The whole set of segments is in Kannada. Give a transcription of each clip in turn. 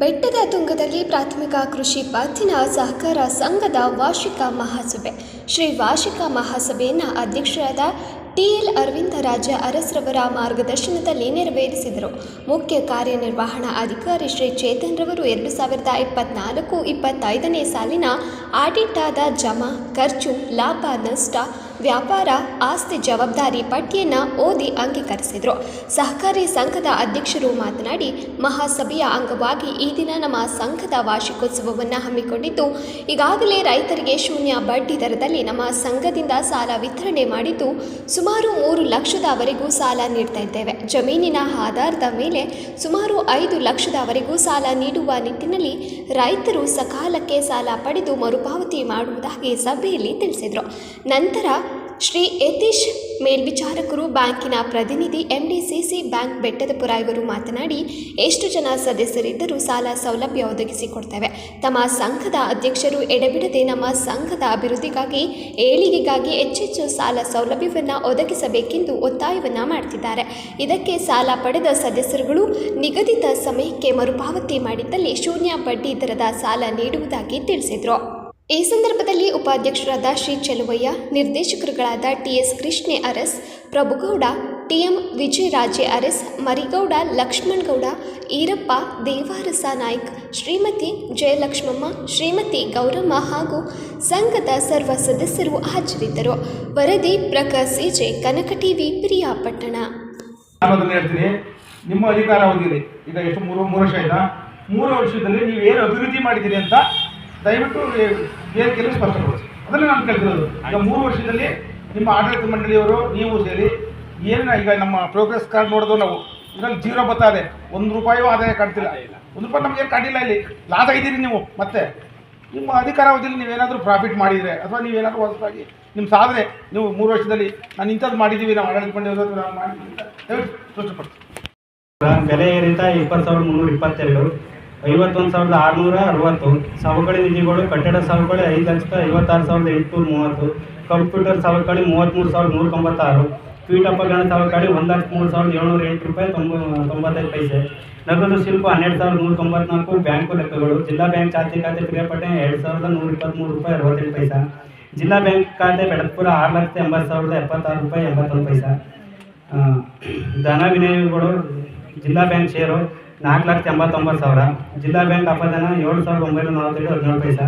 ಬೆಟ್ಟದ ತುಂಗದಲ್ಲಿ ಪ್ರಾಥಮಿಕ ಕೃಷಿ ಪತ್ತಿನ ಸಹಕಾರ ಸಂಘದ ವಾರ್ಷಿಕ ಮಹಾಸಭೆ. ಶ್ರೀ ವಾರ್ಷಿಕ ಮಹಾಸಭೆಯನ್ನು ಅಧ್ಯಕ್ಷರಾದ ಟಿಎಲ್ ಅರವಿಂದ ರಾಜ ಅರಸ್ರವರ ಮಾರ್ಗದರ್ಶನದಲ್ಲಿ ನೆರವೇರಿಸಿದರು. ಮುಖ್ಯ ಕಾರ್ಯನಿರ್ವಹಣಾ ಅಧಿಕಾರಿ ಶ್ರೀ ಚೇತನ್ ರವರು ಎರಡು ಸಾವಿರದ ಇಪ್ಪತ್ನಾಲ್ಕು ಇಪ್ಪತ್ತೈದನೇ ಸಾಲಿನ ಆಡಿಟ್ ಆದ ಜಮಾ, ಖರ್ಚು, ಲಾಭ, ನಷ್ಟ ವ್ಯಾಪಾರ, ಆಸ್ತಿ ಜವಾಬ್ದಾರಿ ಪಟ್ಟಿಯನ್ನು ಓದಿ ಅಂಗೀಕರಿಸಿದರು. ಸಹಕಾರಿ ಸಂಘದ ಅಧ್ಯಕ್ಷರು ಮಾತನಾಡಿ, ಮಹಾಸಭೆಯ ಅಂಗವಾಗಿ ಈ ದಿನ ನಮ್ಮ ಸಂಘದ ವಾರ್ಷಿಕೋತ್ಸವವನ್ನು ಹಮ್ಮಿಕೊಂಡಿದ್ದು, ಈಗಾಗಲೇ ರೈತರಿಗೆ ಶೂನ್ಯ ಬಡ್ಡಿ ದರದಲ್ಲಿ ನಮ್ಮ ಸಂಘದಿಂದ ಸಾಲ ವಿತರಣೆ ಮಾಡಿದ್ದು, ಸುಮಾರು ಮೂರು ಲಕ್ಷದವರೆಗೂ ಸಾಲ ನೀಡ್ತಾ ಇದ್ದೇವೆ. ಜಮೀನಿನ ಆಧಾರದ ಮೇಲೆ ಸುಮಾರು ಐದು ಲಕ್ಷದವರೆಗೂ ಸಾಲ ನೀಡುವ ನಿಟ್ಟಿನಲ್ಲಿ ರೈತರು ಸಕಾಲಕ್ಕೆ ಸಾಲ ಪಡೆದು ಮರುಪಾವತಿ ಮಾಡುವುದಾಗಿ ಸಭೆಯಲ್ಲಿ ತಿಳಿಸಿದರು. ನಂತರ ಶ್ರೀ ಯತೀಶ್ ಮೇಲ್ವಿಚಾರಕರು ಬ್ಯಾಂಕಿನ ಪ್ರತಿನಿಧಿ ಎಂಡಿಸಿಸಿ ಬ್ಯಾಂಕ್ ಬೆಟ್ಟದಪುರ ಇವರು ಮಾತನಾಡಿ, ಎಷ್ಟು ಜನ ಸದಸ್ಯರಿದ್ದರೂ ಸಾಲ ಸೌಲಭ್ಯ ಒದಗಿಸಿಕೊಡ್ತೇವೆ. ತಮ್ಮ ಸಂಘದ ಅಧ್ಯಕ್ಷರು ಎಡೆಬಿಡದೆ ನಮ್ಮ ಸಂಘದ ಅಭಿವೃದ್ಧಿಗಾಗಿ, ಏಳಿಗೆಗಾಗಿ ಹೆಚ್ಚೆಚ್ಚು ಸಾಲ ಸೌಲಭ್ಯವನ್ನು ಒದಗಿಸಬೇಕೆಂದು ಒತ್ತಾಯವನ್ನು ಮಾಡ್ತಿದ್ದಾರೆ. ಇದಕ್ಕೆ ಸಾಲ ಪಡೆದ ಸದಸ್ಯರುಗಳು ನಿಗದಿತ ಸಮಯಕ್ಕೆ ಮರುಪಾವತಿ ಮಾಡಿದ್ದಲ್ಲಿ ಶೂನ್ಯ ಬಡ್ಡಿ ದರದ ಸಾಲ ನೀಡುವುದಾಗಿ ತಿಳಿಸಿದರು. ಈ ಸಂದರ್ಭದಲ್ಲಿ ಉಪಾಧ್ಯಕ್ಷರಾದ ಶ್ರೀ ಚೆಲುವಯ್ಯ, ನಿರ್ದೇಶಕರುಗಳಾದ ಟಿಎಸ್ ಕೃಷ್ಣೆ ಅರಸ್, ಪ್ರಭುಗೌಡ, ಟಿಎಂ ವಿಜಯರಾಜೆ ಅರಸ್, ಮರಿಗೌಡ, ಲಕ್ಷ್ಮಣಗೌಡ, ಈರಪ್ಪ, ದೇವಾರಸ ನಾಯ್ಕ್, ಶ್ರೀಮತಿ ಜಯಲಕ್ಷ್ಮಮ್ಮ, ಶ್ರೀಮತಿ ಗೌರಮ್ಮ ಹಾಗೂ ಸಂಘದ ಸರ್ವ ಸದಸ್ಯರು ಹಾಜರಿದ್ದರು. ವರದಿ ಪ್ರಕಾಶ್, ಸಿಜೆ ಕನಕ ಟಿವಿ ಪ್ರಿಯಾಪಟ್ಟಣ. ನಿಮ್ಮ ಅಧಿಕಾರ ಹೊಂದಿದೆ. ಈಗ ಎಷ್ಟು ಮೂರು ಮೂರು ವರ್ಷ ಆಯ್ತಾ? ಮೂರು ವರ್ಷದಲ್ಲಿ ನೀವು ಏನು ಅಭಿವೃದ್ಧಿ ಮಾಡಿದ್ದೀರಿ ಅಂತ ದಯವಿಟ್ಟು ವೇದಿಕೆಯಲ್ಲಿ ಸ್ಪಷ್ಟಪಡಿಸಿ ಅದನ್ನೇ ನಾನು ಕೇಳ್ತಿರೋದು, ಈಗ ಮೂರು ವರ್ಷದಲ್ಲಿ ನಿಮ್ಮ ಆಡಳಿತ ಮಂಡಳಿಯವರು, ನೀವು ಸೇರಿ ಏನ ಈಗ ನಮ್ಮ ಪ್ರೋಗ್ರೆಸ್ ಕಾರ್ಡ್ ನೋಡಿದ್ರು ನಾವು. ಇದರಲ್ಲಿ ಜೀರೋ ಬರ್ತಾ ಒಂದು ರೂಪಾಯಿಯೂ ಆದಾಯ ಕಾಣ್ತಿಲ್ಲ. ಒಂದು ರೂಪಾಯಿ ನಮ್ಗೆ ಏನು ಕಾಣಿಲ್ಲ ಇಲ್ಲಿ. ಲಾಸ್ ಆಗಿದ್ದೀರಿ ನೀವು. ಮತ್ತೆ ನಿಮ್ಮ ಅಧಿಕಾರ ಅವಧಿಯಲ್ಲಿ ನೀವೇನಾದರೂ ಪ್ರಾಫಿಟ್ ಮಾಡಿದರೆ, ಅಥವಾ ನೀವೇನಾದರೂ ಹೊಸದಾಗಿ ನಿಮ್ಮ ಸಾಧನೆ, ನೀವು ಮೂರು ವರ್ಷದಲ್ಲಿ ನಾನು ಇಂಥದ್ದು ಮಾಡಿದ್ದೀವಿ, ನಾವು ಆಡಳಿತ ಮಂಡಳಿಯವರು ನಾವು ಮಾಡಿದ್ದೀವಿ ಸ್ಪಷ್ಟಪಡಿಸಿ. ಬೆಲೆ ಏರಿತ ಇಪ್ಪತ್ತು ಸಾವಿರದ ಮುನ್ನೂರ ಇಪ್ಪತ್ತೆರಡು. ಐವತ್ತೊಂದು ಸಾವಿರದ ಆರುನೂರ ಅರವತ್ತು. ಸವಕಳಿ ನಿಧಿಗಳು, ಕಟ್ಟಡ ಸವಕಳಿ ಐದು ಲಕ್ಷದ ಐವತ್ತಾರು ಸಾವಿರದ ಎಂಟುನೂರ ಮೂವತ್ತು. ಕಂಪ್ಯೂಟರ್ ಸವಕಳಿ ಮೂವತ್ತ್ಮೂರು ಸಾವಿರದ ನೂರ ತೊಂಬತ್ತಾರು. ಪೀಠೋಪಕರಣ ಸವಕಳಿ ಒಂದು ಲಕ್ಷ ಮೂರು ಸಾವಿರದ ಏಳ್ನೂರ ಎಂಟು ರೂಪಾಯಿ ತೊಂಬ ತೊಂಬತ್ತೈದು ಪೈಸೆ. ನಗದು ಶಿಲ್ಪ ಹನ್ನೆರಡು ಸಾವಿರದ ನೂರ ತೊಂಬತ್ನಾಲ್ಕು ಬ್ಯಾಂಕು ಲೆಕ್ಕಗಳು. ಜಿಲ್ಲಾ ಬ್ಯಾಂಕ್ ಚಾಲ್ತಿ ಖಾತೆ ಕ್ರಿಯಾಪಟ್ಟೆ ಎರಡು ಸಾವಿರದ ನೂರ ಇಪ್ಪತ್ತ್ಮೂರು ರೂಪಾಯಿ ಅರವತ್ತೆಂಟು ಪೈಸಾ. ಜಿಲ್ಲಾ ಬ್ಯಾಂಕ್ ಖಾತೆ ಬೆಡತ್ಪುರ ಆರು ಲಕ್ಷದ ಎಂಬತ್ತು ಸಾವಿರದ ಎಪ್ಪತ್ತಾರು ರೂಪಾಯಿ ಎಂಬತ್ತೊಂದು ಪೈಸಾ. ಧನ ವಿನಿಯೋಗಗಳು, ಜಿಲ್ಲಾ ಬ್ಯಾಂಕ್ ಷೇರು ನಾಲ್ಕು ಲಕ್ಷ ಎಂಬತ್ತೊಂಬತ್ತು ಸಾವಿರ. ಜಿಲ್ಲಾ ಬ್ಯಾಂಕ್ ಅಪಧನ ಏಳು ಸಾವಿರದ ಒಂಬೈನೂರ ನಲವತ್ತೆರಡು ಹದಿನೇಳು ಪೈಸಾ.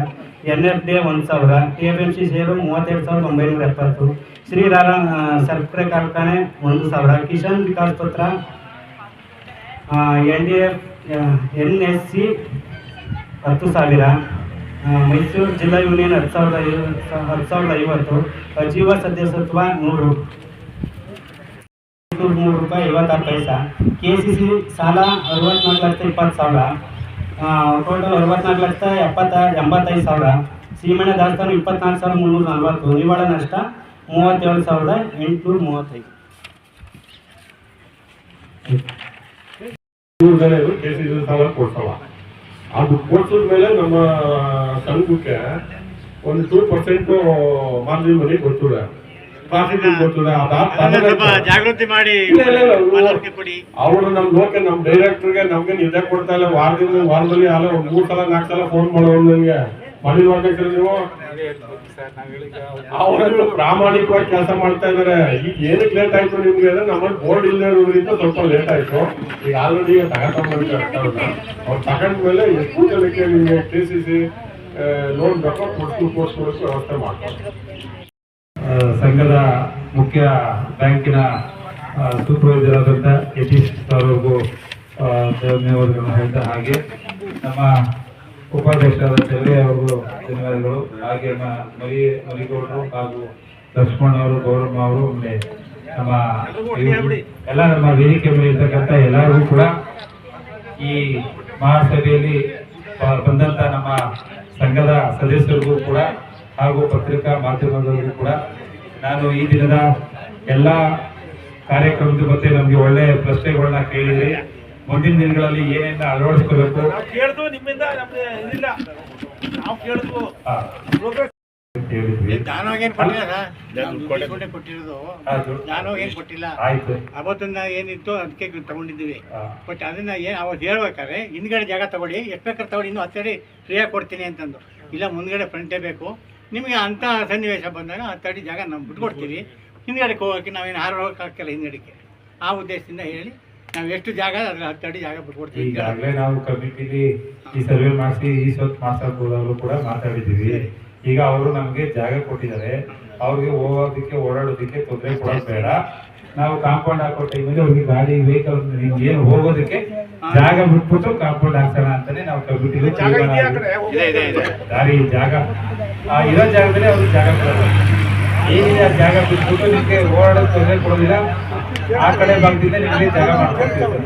ಎನ್ ಎಫ್ ಡಿ ಒಂದು ಸಾವಿರ. T F M C share ಮೂವತ್ತೆರಡು ಸಾವಿರದ ಒಂಬೈನೂರ ಎಪ್ಪತ್ತು. ಶ್ರೀರಾಮ ಸಕ್ಕರೆ ಕಾರ್ಖಾನೆ ಒಂದು ಸಾವಿರ. Kisan Vikas Patra N D F N S C ಹತ್ತು ಸಾವಿರ. ಮೈಸೂರು ಜಿಲ್ಲಾ ಯೂನಿಯನ್ ಹತ್ತು ಸಾವಿರದ ಐವತ್ತು ಹತ್ತು ಸಾವಿರದ ಐವತ್ತು. ಅಜೀವ ಸದಸ್ಯತ್ವ ನೂರು. ನೂರ ಮೂರು ರೂಪಾಯಿ ಐವತ್ತಾರು ಪೈಸಾ. ಕೆ ಸಿ ಸಿ ಸಾಲ ಅರವತ್ನಾಲ್ಕು ಲಕ್ಷ ಇಪ್ಪತ್ತು ಸಾವಿರ. ಟೋಟಲ್ ಅರವತ್ನಾಲ್ಕು ಲಕ್ಷ ಎಪ್ಪತ್ತ, ಎಂಬತ್ತೈದು ಸಾವಿರ. ಸೀಮಣ್ಣ ದಾಸ್ತಾನು ಇಪ್ಪತ್ನಾಲ್ಕು ಸಾವಿರದ ಮುನ್ನೂರ ನಲ್ವತ್ತು. ನಿವಾಳ ನಷ್ಟ ಮೂವತ್ತೇಳು ಸಾವಿರದ ಎಂಟುನೂರ ಮೂವತ್ತೈದು. ಕೆ ಸಿ ಸಾಲ ಕೊಡ್ಸಲ್ಲ. ಅದು ಕೊಡ್ಸಿದ ಮೇಲೆ ನಮ್ಮ ಸಂಘಕ್ಕೆ ಒಂದು ಟೂ ಪರ್ಸೆಂಟು ಮಾರ್ಜಿನ್ ಮನಿ ಕೊಡ್ತಾರೆ ಜಾಗೃತಿ ಮಾಡಿ ಇಲ್ಲ, ಇಲ್ಲ, ಇಲ್ಲ, ಅವ್ರು- ನಮ್ ಲೋಕ ನಮ್ ಡೈರೆಕ್ಟರ್ಗೆ ನಮ್ಗೆ ನಿದ್ದೆ ಕೊಡ್ತಾ ಇಲ್ಲ. ವಾರದಿಂದ ವಾರದಲ್ಲಿ ಅಲ್ಲ ಮೂರ್ ಸಲ ನಾಲ್ಕು ಸಲ ಫೋನ್ ಮಾಡೋರು ನಿಮ್ಗೆ ಮನೆ ಮಾಡ್ಬೇಕ್ರಿ ನೀವು? ಅವರೆಲ್ಲ ಪ್ರಾಮಾಣಿಕವಾಗಿ ಕೆಲಸ ಮಾಡ್ತಾ ಇದಾರೆ. ಈಗ ಏನಕ್ಕೆ ಲೇಟ್ ಆಯ್ತು ನಿಮ್ಗೆ? ಅಂದ್ರೆ ನಮ್ಮ ಬೋರ್ಡ್ ಇಲ್ಲದೆ ಇರೋದ್ರಿಂದ ಸ್ವಲ್ಪ ಲೇಟ್ ಆಯ್ತು. ಈಗ ಆಲ್ರೆಡಿ ತಗೊಂಡ್ಬಂದ್ರೆ ಅವ್ರು ತಗೊಂಡ ಮೇಲೆ ಎಷ್ಟು ಜನಕ್ಕೆ ನಿಮ್ಗೆ ಕೆ ಸಿ ಸಿ ಲೋನ್ ಬೇಕೋ ಕೊಡ್ತು ಕೊಡ್ಸ್ಕೊಡೋಕೆ ವ್ಯವಸ್ಥೆ ಮಾಡ್ತಾರೆ. ಸಂಘದ ಮುಖ್ಯ ಬ್ಯಾಂಕಿನ ಸೂಪರ್ವೈಸರ್ ಆದಂಥ ಯತೀಶ್ ಅವರಿಗೂ ಧನ್ಯವಾದಗಳನ್ನು ಹೇಳ್ತಾ ಹಾಗೆ ನಮ್ಮ ಉಪಾಧ್ಯಕ್ಷರಾದ ಚೆಲ್ಲೆ ಅವರು ಧನ್ಯವಾದಗಳು. ಹಾಗೆ ನಮ್ಮ ಮರಿ, ಮರಿಗೌಡರು ಹಾಗೂ ಲಕ್ಷ್ಮಣ್ ಅವರು, ಗೌರಮ್ಮ ಅವರು ನಮ್ಮ ಎಲ್ಲ ನಮ್ಮ ವೇದಿಕೆ ಮೇಲೆ ಇರ್ತಕ್ಕಂಥ ಎಲ್ಲರಿಗೂ ಕೂಡ ಈ ಮಹಾಸಭೆಯಲ್ಲಿ ಬಂದಂಥ ನಮ್ಮ ಸಂಘದ ಸದಸ್ಯರಿಗೂ ಕೂಡ ಹಾಗೂ ಪತ್ರಿಕಾ ಮಾಧ್ಯಮದವರಿಗೂ ಕೂಡ ನಾನು ಈ ದಿನದ ಎಲ್ಲ ಕಾರ್ಯಕ್ರಮದ ಬಗ್ಗೆ ನಮಗೆ ಒಳ್ಳೆ ಪ್ರಶ್ನೆಗಳನ್ನ ಕೇಳಿದ್ರಿ ಮುಂದಿನ ದಿನಗಳಲ್ಲಿ ಏನೇನು ಅಳವಡಿಸ್ಕೋಬೇಕು? ಆಯ್ತು. ಅವತ್ತನ್ನ ಏನಿತ್ತು ಅದಕ್ಕೆ ತಗೊಂಡಿದ್ದೀವಿ. ಬಟ್ ಅದನ್ನ ಏನ್ ಅವತ್ತು ಹೇಳ್ಬೇಕಾದ್ರೆ ಹಿಂದ್ಗಡೆ ಜಾಗ ತಗೊಳ್ಳಿ. ಎಷ್ಟು ಬೇಕಾದ್ರೆ ತಗೊಳ್ಳಿ. ಇನ್ನು ಹತ್ತಡಿ ಫ್ರೀಯಾಗಿ ಕೊಡ್ತೀನಿ ಅಂತಂದು ಇಲ್ಲ ಮುಂದ್ಗಡೆ ಫ್ರಂಟೇ ಬೇಕು. ನಿಮಗೆ ಅಂಥ ಸನ್ನಿವೇಶ ಬಂದಾಗ ಹತ್ತಡಿ ಜಾಗ ನಾವು ಬಿಟ್ಕೊಡ್ತೀವಿ. ಹಿಂದ್ಗಡೆಗೆ ಹೋಗೋಕ್ಕೆ ನಾವೇನು ಹಾರ ಹೋಗಕ್ಕೆ ಹಾಕಿಲ್ಲ ಹಿಂದ್ಗಡೆಗೆ. ಆ ಉದ್ದೇಶದಿಂದ ಹೇಳಿ ನಾವು ಎಷ್ಟು ಜಾಗ ಅದ್ರ ಅಡಿ ಜಾಗ ಬಿಟ್ಕೊಡ್ತೀವಿ ಅಂತ. ಈಗಾಗಲೇ ನಾವು ಕಮಿಟಿಲಿ ಈ ಸರ್ವೆ ಮಾಡಿಸಿ ಈ ಸ್ವತ್ತು ಮಾತಾಡ್ಬೋದವರು ಕೂಡ ಮಾತಾಡಿದ್ದೀವಿ. ಈಗ ಅವರು ನಮಗೆ ಜಾಗ ಕೊಟ್ಟಿದ್ದಾರೆ. ಅವ್ರಿಗೆ ಹೋಗೋದಕ್ಕೆ ಓಡಾಡೋದಕ್ಕೆ ತೊಂದರೆ ಕೊಡೋದು ಬೇಡ. ನಾವು ಕಾಂಪೌಂಡ್ ಹಾಕೋ ಟೈಮಲ್ಲಿ ಅವ್ರಿಗೆ ಗಾಡಿ ವೆಹಿಕಲ್ ನಿಮ್ಗೆ ಏನು ಹೋಗೋದಕ್ಕೆ ಜಾಗ ಬಿಟ್ಬಿಟ್ಟು ಕಾಂಪೌಂಡ್ ಹಾಕ್ಸೋಣ ಅಂತಾನೆ ನಾವು ಕಮಿಟಿಲಿ ಆ. ದಾರಿ ಜಾಗ. ಆ, ಇರೋ ಜಾಗದಲ್ಲಿ ಅವ್ರಿಗೆ ಜಾಗ ಕೊಡೋದು. ಆ ಜಾಗ ಬಿಟ್ಬಿಟ್ಟು ನಿಮಗೆ ಓಡಾಡೋದು ತೊಂದರೆ ಕೊಡೋದಿಲ್ಲ. ಆ ಕಡೆ ಭಾಗದಿಂದ ನಿಮಗೆ ಜಾಗ ಮಾಡ್ಕೊಡ್ತೀವಿ.